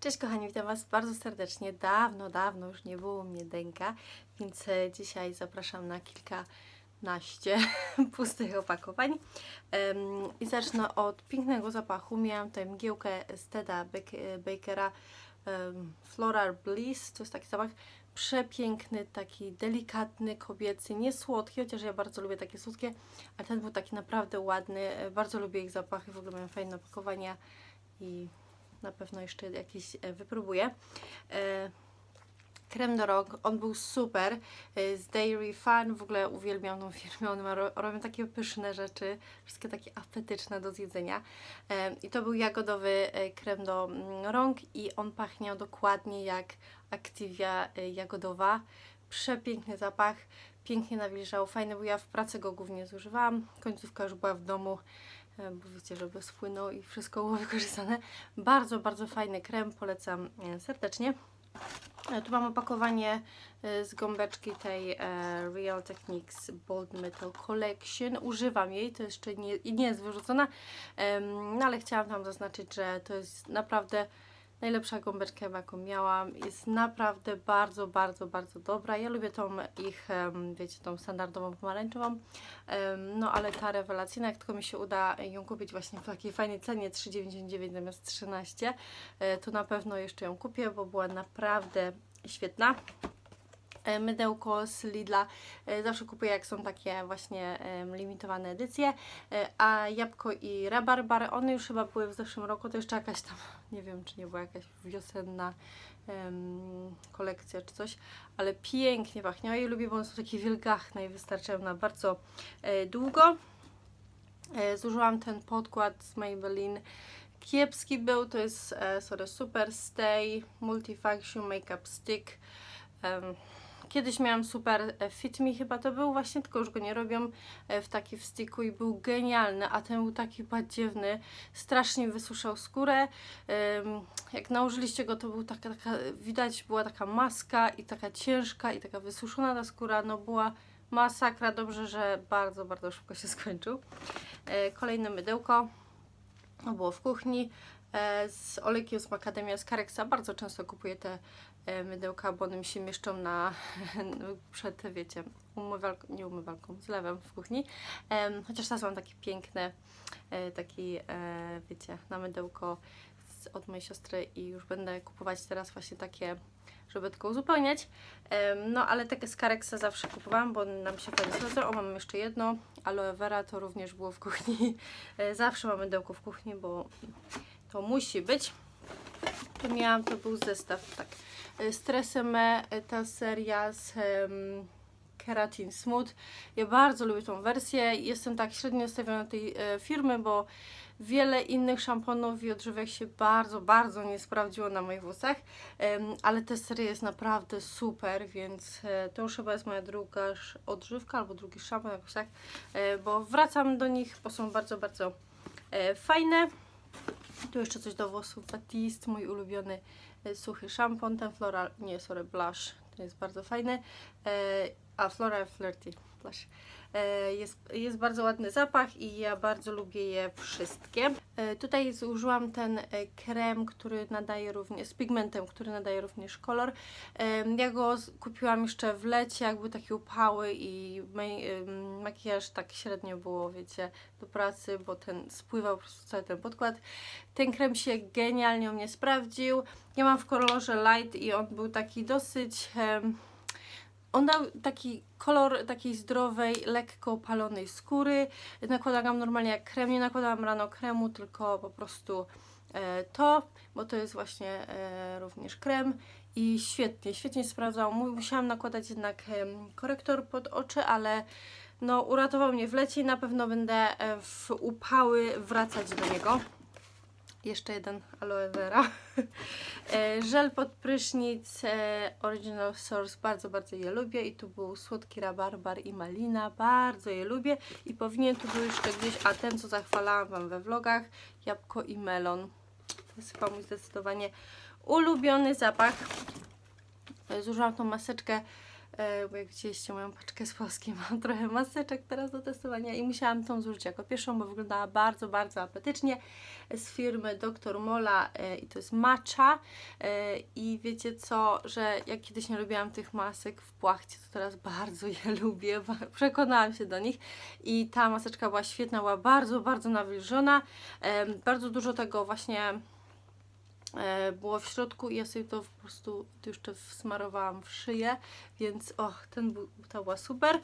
Cześć kochani, witam Was bardzo serdecznie. Dawno, dawno już nie było mnie Denka, więc e, dzisiaj zapraszam na kilkanaście pustych opakowań. I zacznę od pięknego zapachu. Miałam tutaj mgiełkę z Teda Bak- Bakera Floral Bliss. To jest taki zapach przepiękny, taki delikatny, kobiecy, nie słodki, chociaż ja bardzo lubię takie słodkie, ale ten był taki naprawdę ładny. E, Bardzo lubię ich zapachy, w ogóle mają fajne opakowania i na pewno jeszcze jakieś e, wypróbuję. E, Krem do rąk, on był super, e, z Dairy Fun, w ogóle uwielbiam tą firmę, ro- robią takie pyszne rzeczy, wszystkie takie apetyczne do zjedzenia. I to był jagodowy krem do mm, rąk i on pachniał dokładnie jak Activia jagodowa. Przepiękny zapach, pięknie nawilżał, fajny był, ja w pracy go głównie zużywałam, końcówka już była w domu, bo wiecie, żeby spłynął i wszystko było wykorzystane. Bardzo, bardzo fajny krem, polecam e, serdecznie. E, Tu mam opakowanie e, z gąbeczki tej e, Real Techniques Bold Metal Collection. Używam jej, to jeszcze nie, nie jest wyrzucona, no ale chciałam tam zaznaczyć, że to jest naprawdę najlepsza gąbeczka, jaką miałam. Jest naprawdę bardzo, bardzo, bardzo dobra. Ja lubię tą ich, wiecie, tą standardową pomarańczową, no ale ta rewelacyjna, jak tylko mi się uda ją kupić właśnie w takiej fajnej cenie 3,99 zamiast 13, e, to na pewno jeszcze ją kupię, bo była naprawdę świetna. E, Mydełko z Lidla e, zawsze kupuję, jak są takie właśnie limitowane edycje. E, A jabłko i rabarbar, one już chyba były w zeszłym roku, to jeszcze jakaś tam, nie wiem czy nie była jakaś wiosenna em, kolekcja czy coś, ale pięknie pachnie. Ja je lubię, bo one są takie wilgachne i wystarczają na bardzo długo. Zużyłam ten podkład z Maybelline. Kiepski był, to jest sorry, Super Stay Multifunction Makeup Stick. Em, Kiedyś miałam super e, Fit Me, chyba to był właśnie, tylko już go nie robią e, w taki w sticku i był genialny, a ten był taki badziewny, strasznie wysuszał skórę. Jak nałożyliście go, to był taka, taka, widać była taka maska i taka ciężka i taka wysuszona ta skóra, no była masakra, dobrze, że bardzo, bardzo szybko się skończył. E, Kolejne mydełko, to było w kuchni, z olejkiem z Macadamia z Carexa. Bardzo często kupuję te mydełka, bo one mi się mieszczą na, przed, wiecie, umywalką, nie umywalką, zlewem w kuchni. Chociaż teraz mam e, taki, e, wiecie, na mydełko od mojej siostry i już będę kupować teraz właśnie takie, żeby tylko uzupełniać. No, ale takie z Carexa zawsze kupowałam, bo nam się fajnie sprawdzają. O, mam jeszcze jedno. Aloe vera to również było w kuchni. E, Zawsze mamy mydełko w kuchni, bo to musi być. Tu miałam, to był zestaw, tak. E, Streseme, e, ta seria z em, Keratin Smooth. Ja bardzo lubię tą wersję. Jestem tak średnio nastawiona tej e, firmy, bo wiele innych szamponów i odżywek się bardzo, bardzo nie sprawdziło na moich włosach. Em, ale ta seria jest naprawdę super, więc e, to już chyba jest moja druga odżywka albo drugi szampon, jakoś tak. E, bo wracam do nich, bo są bardzo, bardzo e, fajne. Tu jeszcze coś do włosów. Batiste, mój ulubiony e, suchy szampon, ten Floral, nie, sorry, blush, to jest bardzo fajny, e, a Floral Flirty blush. E, jest, jest bardzo ładny zapach i ja bardzo lubię je wszystkie. E, tutaj zużyłam ten e, krem, który nadaje również, z pigmentem, który nadaje również kolor. Ja go kupiłam jeszcze w lecie, jak były takie upały i makijaż tak średnio było, wiecie, do pracy, bo ten spływał po prostu cały ten podkład. Ten krem się genialnie u mnie sprawdził. Ja mam w kolorze light i on był taki dosyć... on dał taki kolor takiej zdrowej, lekko opalonej skóry. Nakładałam normalnie jak krem, nie nakładałam rano kremu, tylko po prostu e, to, bo to jest właśnie e, również krem i świetnie, świetnie sprawdzał. Mu- Musiałam nakładać jednak korektor pod oczy, ale no uratował mnie w lecie i na pewno będę e, w upały wracać do niego. Jeszcze jeden aloe vera. E, Żel pod prysznic e, Original Source, bardzo, bardzo je lubię. I tu był słodki rabarbar i malina, bardzo je lubię. I powinien tu był jeszcze gdzieś, a ten co zachwalałam Wam we vlogach, jabłko i melon. To jest chyba mój zdecydowanie ulubiony zapach. E, Zużyłam tą maseczkę bo jak widzieliście moją paczkę z Polski, mam trochę maseczek teraz do testowania i musiałam tą zużyć jako pierwszą, bo wyglądała bardzo, bardzo apetycznie z firmy Dr. Mola e, i to jest matcha e, i wiecie co, że jak kiedyś nie lubiłam tych masek w płachcie, to teraz bardzo je lubię, przekonałam się do nich i ta maseczka była świetna, była bardzo, bardzo nawilżona, bardzo dużo tego właśnie e, było w środku i ja sobie to po prostu jeszcze wsmarowałam w szyję, więc och, ten był, ta była super.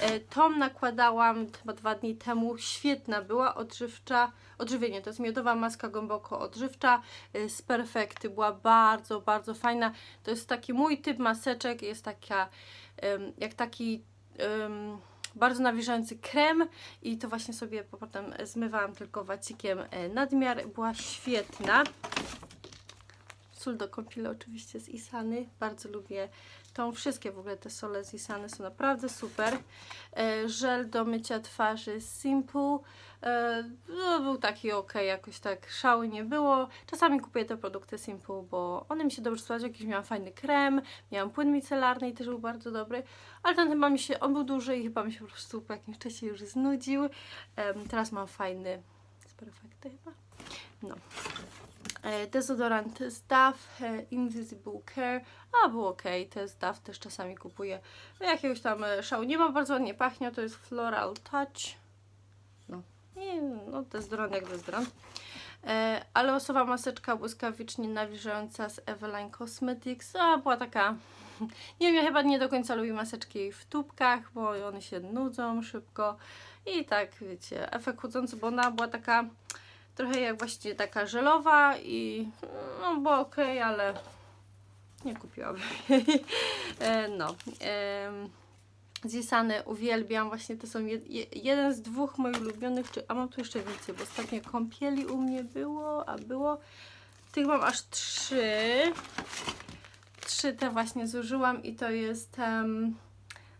E, Tą nakładałam chyba dwa dni temu, świetna była, odżywcza, odżywienie, to jest miodowa maska głęboko odżywcza e, z Perfekty, była bardzo, bardzo fajna. To jest taki mój typ maseczek, jest taka jak taki bardzo nawilżający krem i to właśnie sobie potem zmywałam tylko wacikiem e, nadmiar, była świetna. Sól do kąpieli oczywiście z Isany. Bardzo lubię tą. Wszystkie w ogóle te sole z Isany są naprawdę super. E, żel do mycia twarzy Simple. E, no, był taki ok, jakoś tak szału nie było. Czasami kupuję te produkty Simple, bo one mi się dobrze sprawdzają. Jakiś miałam fajny krem, miałam płyn micelarny i też był bardzo dobry. Ale ten chyba mi się, on był duży i chyba mi się po prostu po jakimś czasie już znudził. Em, teraz mam fajny z perfekty chyba. No. E, Dezodorant jest Dove e, Invisible Care, a był ok, to jest Dove, też czasami kupuję. No, jakiegoś tam e, szału nie ma, bardzo ładnie pachnie, to jest Floral Touch. No, i no dezodorant jak dezodorant. Ale osoba maseczka błyskawicznie nawilżająca z Eveline Cosmetics, a była taka, nie wiem, ja chyba nie do końca lubię maseczki w tubkach, bo one się nudzą szybko i tak, wiecie, efekt chudzący, bo ona była taka trochę jak właśnie taka żelowa i no było ok, ale nie kupiłabym jej. E, no. em, Zisany uwielbiam, właśnie to są jed, je- jeden z dwóch moich ulubionych, czy, a mam tu jeszcze więcej, bo ostatnio kąpieli u mnie było, a było, tych mam aż trzy, trzy te właśnie zużyłam i to jest em,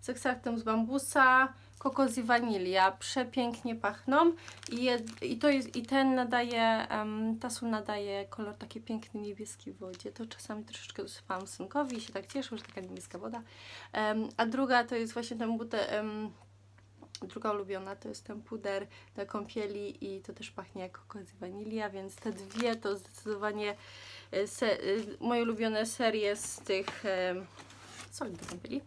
z ekstraktem z bambusa, kokos i wanilia, przepięknie pachną i, i to jest, i ten nadaje, um, ta sól nadaje kolor taki piękny niebieski w wodzie, to czasami troszeczkę dosypałam synkowi i się tak cieszę, że taka niebieska woda, Em, a druga to jest właśnie ten budę, em, druga ulubiona to jest ten puder do kąpieli i to też pachnie jak kokos i wanilia, więc te dwie to zdecydowanie e, se, e, moje ulubione serie z tych soli do kąpieli.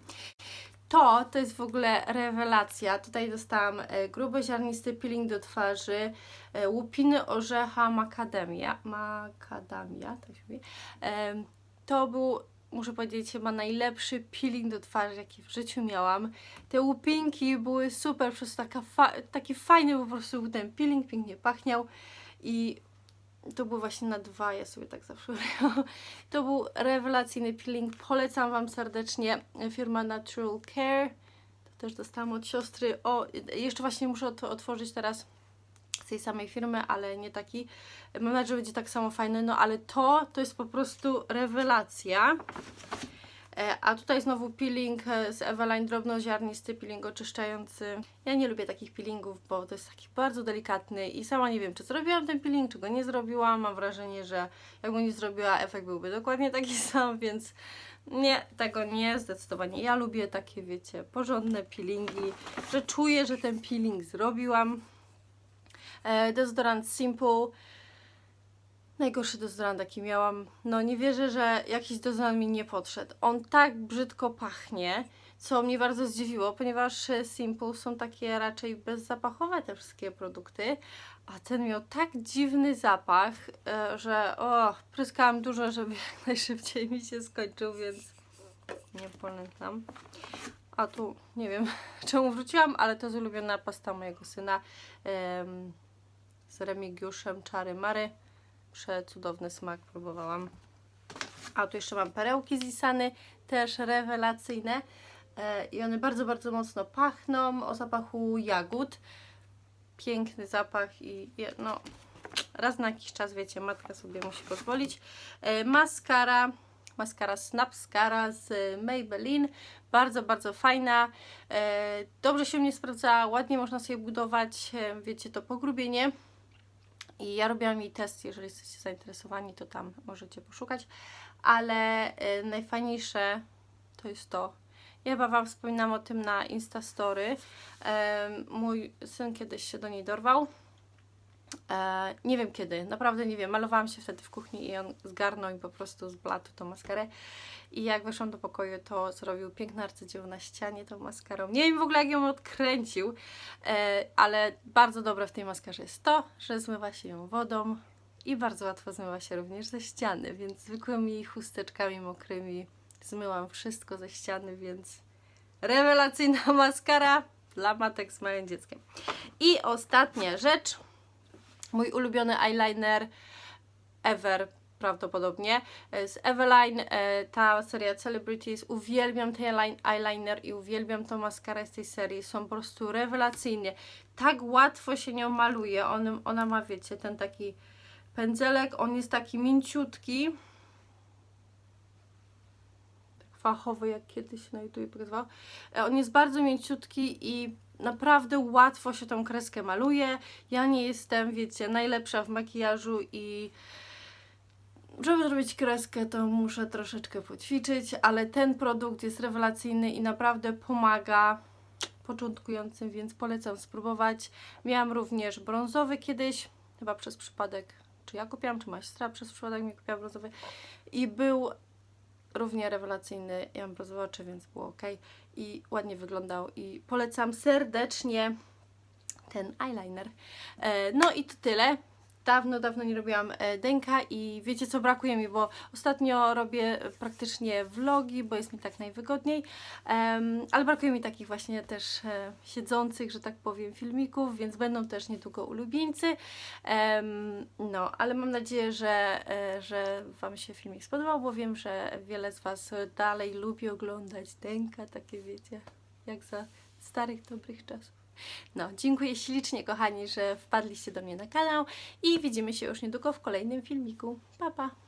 To, to jest w ogóle rewelacja. Tutaj dostałam e, gruboziarnisty peeling do twarzy, e, łupiny orzecha makadamia. Makadamia, tak się mówi. To był, muszę powiedzieć, chyba najlepszy peeling do twarzy, jaki w życiu miałam. Te łupinki były super, przez taka fa- taki fajny po prostu był ten peeling, pięknie pachniał i to był właśnie na dwa, ja sobie tak zawsze. To był rewelacyjny peeling, polecam Wam serdecznie. Firma Natural Care, to też dostałam od siostry. O, jeszcze właśnie muszę to otworzyć teraz z tej samej firmy, ale nie taki. Mam nadzieję, że będzie tak samo fajny, no ale to, to jest po prostu rewelacja. E, A tutaj znowu peeling e, z Eveline drobnoziarnisty, peeling oczyszczający. Ja nie lubię takich peelingów, bo to jest taki bardzo delikatny i sama nie wiem, czy zrobiłam ten peeling, czy go nie zrobiłam. Mam wrażenie, że jakbym nie zrobiła, efekt byłby dokładnie taki sam, więc nie, tego nie, zdecydowanie. Ja lubię takie, wiecie, porządne peelingi, że czuję, że ten peeling zrobiłam. E, Dezodorant Simple. Najgorszy dezodorant jaki miałam. No nie wierzę, że jakiś dezodorant mi nie podszedł. On tak brzydko pachnie, co mnie bardzo zdziwiło, ponieważ e, Simple są takie raczej bezzapachowe te wszystkie produkty, a ten miał tak dziwny zapach, e, że o, pryskałam dużo, żeby jak najszybciej mi się skończył, więc nie polecam. A tu nie wiem czemu wróciłam, ale to jest ulubiona pasta mojego syna z Remigiuszem Czary Mary. Przecudowny smak próbowałam. A tu jeszcze mam perełki z Isany, też rewelacyjne. E, I one bardzo, bardzo mocno pachną o zapachu jagód. Piękny zapach i no, raz na jakiś czas, wiecie, matka sobie musi pozwolić. E, Maskara, maskara Snapskara z Maybelline. Bardzo, bardzo fajna. E, Dobrze się mnie sprawdza, ładnie można sobie budować, wiecie, to pogrubienie. I ja robiłam jej test, jeżeli jesteście zainteresowani, to tam możecie poszukać. Ale e, najfajniejsze to jest to, Ja chyba Wam wspominam o tym na Instastory. Em, mój syn kiedyś się do niej dorwał. E, nie wiem kiedy, naprawdę nie wiem. Malowałam się wtedy w kuchni i on zgarnął mi po prostu z blatu tą maskarę. I jak weszłam do pokoju, to zrobił piękne arcydzieło na ścianie tą maskarą. Nie wiem w ogóle jak ją odkręcił, e, ale bardzo dobre w tej maskarze jest to, że zmywa się ją wodą i bardzo łatwo zmywa się również ze ściany, więc zwykłymi chusteczkami mokrymi zmyłam wszystko ze ściany, więc rewelacyjna maskara dla matek z małym dzieckiem. I ostatnia rzecz, mój ulubiony eyeliner ever prawdopodobnie e, z Eveline, e, ta seria Celebrities. Uwielbiam ten eyelin- eyeliner i uwielbiam tą maskarę z tej serii. Są po prostu rewelacyjnie. Tak łatwo się nią maluje. On, ona ma, wiecie, ten taki pędzelek, on jest taki mięciutki. Tak fachowy, jak kiedyś na YouTube pokazywał. E, On jest bardzo mięciutki i naprawdę łatwo się tą kreskę maluje. Ja nie jestem, wiecie, najlepsza w makijażu i żeby zrobić kreskę, to muszę troszeczkę poćwiczyć, ale ten produkt jest rewelacyjny i naprawdę pomaga początkującym, więc polecam spróbować. Miałam również brązowy kiedyś, chyba przez przypadek, czy ja kupiłam, czy moja siostra przez przypadek mi kupiła brązowy i był równie rewelacyjny. Ja mam brązowe oczy, więc było ok i ładnie wyglądał i polecam serdecznie ten eyeliner. E, No i to tyle. Dawno, dawno nie robiłam e, dęka i wiecie co brakuje mi, bo ostatnio robię praktycznie vlogi, bo jest mi tak najwygodniej, ale brakuje mi takich właśnie też e, siedzących, że tak powiem, filmików, więc będą też niedługo ulubieńcy. No, ale mam nadzieję, że, e, że Wam się filmik spodobał, bo wiem, że wiele z Was dalej lubi oglądać dęka, takie wiecie, jak za starych, dobrych czasów. No, dziękuję ślicznie, kochani, że wpadliście do mnie na kanał i widzimy się już niedługo w kolejnym filmiku. Pa, pa!